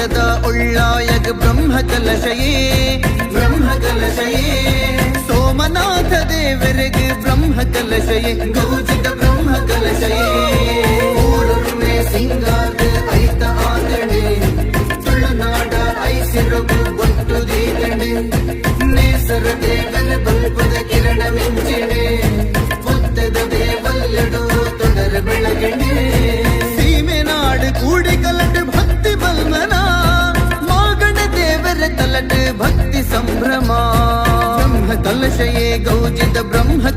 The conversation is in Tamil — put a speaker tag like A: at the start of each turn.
A: सदा उल्लायग ब्रह्म कलशये ब्रह्म कलशये सोमनाथ देवरग ब्रह्म कलशये गौजित ब्रह्म कलशये ஊருக்குமே சிங்காது ஐத்த ஆதனே ತುಳುನಾಡ ಐಸಿರುಗು ಒಟ್ಟು ದೀಗಣೆ ನೇಸರದೇ సంభ్రమా? బ్రహ్మ కలశయే గౌజిత బ్రహ్మ